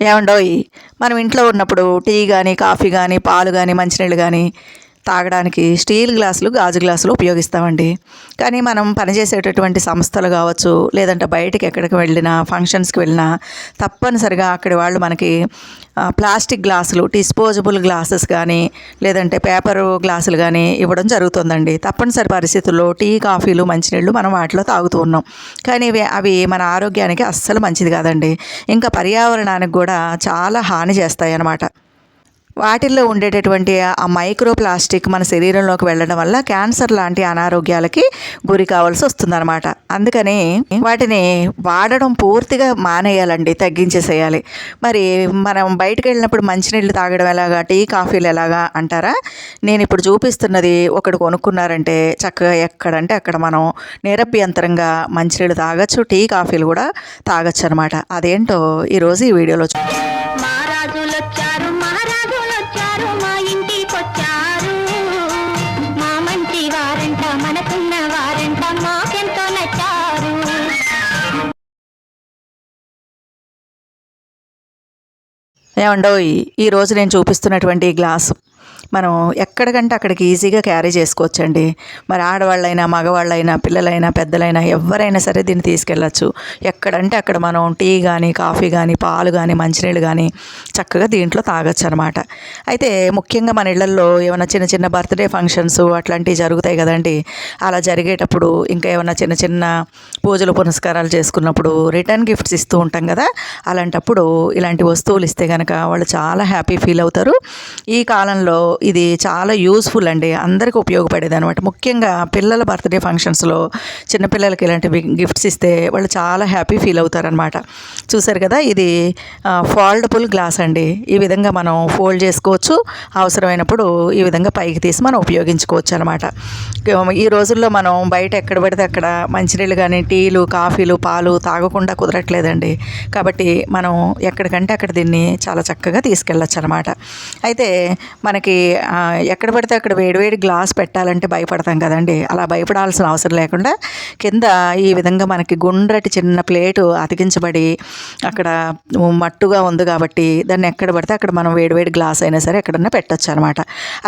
ఏమండోయ్ మనం ఇంట్లో ఉన్నప్పుడు టీ కానీ కాఫీ కానీ పాలు కానీ మంచినీళ్ళు కానీ తాగడానికి స్టీల్ గ్లాసులు గాజు గ్లాసులు ఉపయోగిస్తామండి. కానీ మనం పనిచేసేటటువంటి సంస్థలు కావచ్చు లేదంటే బయటికి ఎక్కడికి వెళ్ళినా ఫంక్షన్స్కి వెళ్ళినా తప్పనిసరిగా అక్కడి వాళ్ళు మనకి ప్లాస్టిక్ గ్లాసులు డిస్పోజబుల్ గ్లాసెస్ కానీ లేదంటే పేపర్ గ్లాసులు కానీ ఇవ్వడం జరుగుతుందండి. తప్పనిసరి పరిస్థితుల్లో టీ కాఫీలు మంచినీళ్ళు మనం వాటిలో తాగుతూ ఉన్నాం. కానీ ఇవి అవి మన ఆరోగ్యానికి అస్సలు మంచిది కాదండి. ఇంకా పర్యావరణానికి కూడా చాలా హాని చేస్తాయి అన్నమాట వాటిల్లో ఉండేటటువంటి ఆ మైక్రో ప్లాస్టిక్ మన శరీరంలోకి వెళ్ళడం వల్ల క్యాన్సర్ లాంటి అనారోగ్యాలకి గురి కావాల్సి వస్తుందన్నమాట. అందుకని వాటిని వాడడం పూర్తిగా మానేయాలండి తగ్గించేసేయాలి. మరి మనం బయటకు వెళ్ళినప్పుడు మంచినీళ్ళు తాగడం ఎలాగా టీ కాఫీలు ఎలాగా అంటారా? నేను ఇప్పుడు చూపిస్తున్నది ఒకటి కొనుక్కున్నారంటే చక్కగా ఎక్కడంటే అక్కడ మనం నిరభ్యంతరంగా మంచినీళ్ళు తాగొచ్చు టీ కాఫీలు కూడా తాగొచ్చు అనమాట అదేంటో ఈరోజు ఈ వీడియోలో చూ మహారాజులొచ్చారు మా ఇంటికొచ్చారు. మా మంత్రి వారంట మనకున్న వారంట మాకెంతో నచ్చారు. ఏమండోయ్ ఈరోజు నేను చూపిస్తున్నటువంటి ఈ గ్లాసు. మనం ఎక్కడికంటే అక్కడికి ఈజీగా క్యారీ చేసుకోవచ్చండి. మరి ఆడవాళ్ళైనా మగవాళ్ళైనా పిల్లలైనా పెద్దలైనా ఎవరైనా సరే దీన్ని తీసుకెళ్ళచ్చు. ఎక్కడంటే అక్కడ మనం టీ కానీ కాఫీ కానీ పాలు కానీ మంచినీళ్ళు కానీ చక్కగా దీంట్లో తాగొచ్చు అనమాట అయితే ముఖ్యంగా మన ఇళ్ళల్లో ఏమైనా చిన్న చిన్న బర్త్డే ఫంక్షన్స్ అట్లాంటివి జరుగుతాయి కదండి. అలా జరిగేటప్పుడు ఇంకా ఏమైనా చిన్న చిన్న పూజలు పునస్కారాలు చేసుకున్నప్పుడు రిటర్న్ గిఫ్ట్స్ ఇస్తూ ఉంటాం కదా. అలాంటప్పుడు ఇలాంటి వస్తువులు ఇస్తే కనుక వాళ్ళు చాలా హ్యాపీ ఫీల్ అవుతారు. ఈ కాలంలో ఇది చాలా యూస్ఫుల్ అండి. అందరికీ ఉపయోగపడేది అనమాట ముఖ్యంగా పిల్లల బర్త్డే ఫంక్షన్స్లో చిన్నపిల్లలకి ఇలాంటివి గిఫ్ట్స్ ఇస్తే వాళ్ళు చాలా హ్యాపీ ఫీల్ అవుతారనమాట చూసారు కదా ఇది ఫోల్డబుల్ గ్లాస్ అండి. ఈ విధంగా మనం ఫోల్డ్ చేసుకోవచ్చు. అవసరమైనప్పుడు ఈ విధంగా పైకి తీసి మనం ఉపయోగించుకోవచ్చు అనమాట ఈ రోజుల్లో మనం బయట ఎక్కడ పడితే అక్కడ మంచినీళ్ళు కానీ టీలు కాఫీలు పాలు తాగకుండా కుదరట్లేదండి. కాబట్టి మనం ఎక్కడికంటే అక్కడ దీన్ని చాలా చక్కగా తీసుకెళ్ళచ్చు అనమాట అయితే మన మనకి ఎక్కడ పడితే అక్కడ వేడివేడి గ్లాస్ పెట్టాలంటే భయపడతాం కదండి. అలా భయపడాల్సిన అవసరం లేకుండా కింద ఈ విధంగా మనకి గుండ్రటి చిన్న ప్లేటు అతికించబడి అక్కడ మట్టుగా ఉంది కాబట్టి దాన్ని ఎక్కడ పడితే అక్కడ మనం వేడివేడి గ్లాస్ అయినా సరే ఎక్కడన్నా పెట్టచ్చు అనమాట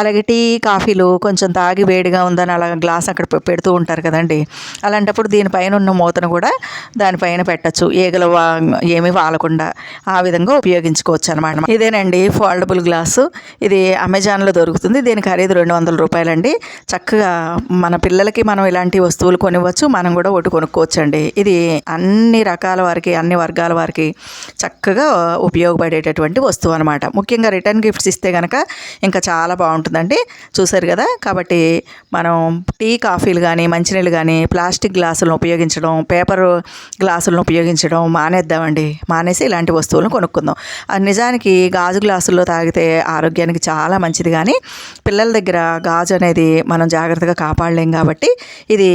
అలాగే టీ కాఫీలు కొంచెం తాగి వేడిగా ఉందని అలా గ్లాస్ అక్కడ పెడుతూ ఉంటారు కదండి. అలాంటప్పుడు దీనిపైన ఉన్న మూతను కూడా దానిపైన పెట్టచ్చు. ఈగలు వా ఏమీ వాలకుండా ఆ విధంగా ఉపయోగించుకోవచ్చు అనమాట ఇదేనండి ఫోల్డబుల్ గ్లాసు ఇది అమెజాన్లో దొరుకుతుంది. దీని ఖరీదు రెండు వందల రూపాయలండి. చక్కగా మన పిల్లలకి మనం ఇలాంటి వస్తువులు కొనివ్వచ్చు. మనం కూడా ఒకటి కొనుక్కోవచ్చు అండి ఇది అన్ని రకాల వారికి అన్ని వర్గాల వారికి చక్కగా ఉపయోగపడేటటువంటి వస్తువు అనమాట ముఖ్యంగా రిటర్న్ గిఫ్ట్స్ ఇస్తే కనుక ఇంకా చాలా బాగుంటుందండి. చూసారు కదా? కాబట్టి మనం టీ కాఫీలు కానీ మంచినీళ్ళు కానీ ప్లాస్టిక్ గ్లాసులను ఉపయోగించడం పేపర్ గ్లాసులను ఉపయోగించడం మానేద్దామండి. మానేసి ఇలాంటి వస్తువులను కొనుక్కుందాం. నిజానికి గాజు గ్లాసుల్లో తాగితే ఆరోగ్యానికి చాలా మంచిది కానీ పిల్లల దగ్గర గాజు అనేది మనం జాగ్రత్తగా కాపాడలేం కాబట్టి ఇది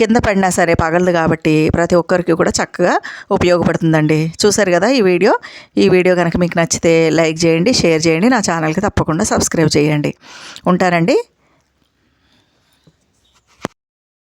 కింద పడినా సరే పగలదు కాబట్టి ప్రతి ఒక్కరికి కూడా చక్కగా ఉపయోగపడుతుందండి. చూసారు కదా ఈ వీడియో? ఈ వీడియో కనుక మీకు నచ్చితే లైక్ చేయండి షేర్ చేయండి నా ఛానల్కి తప్పకుండా సబ్స్క్రైబ్ చేయండి. ఉంటానండి.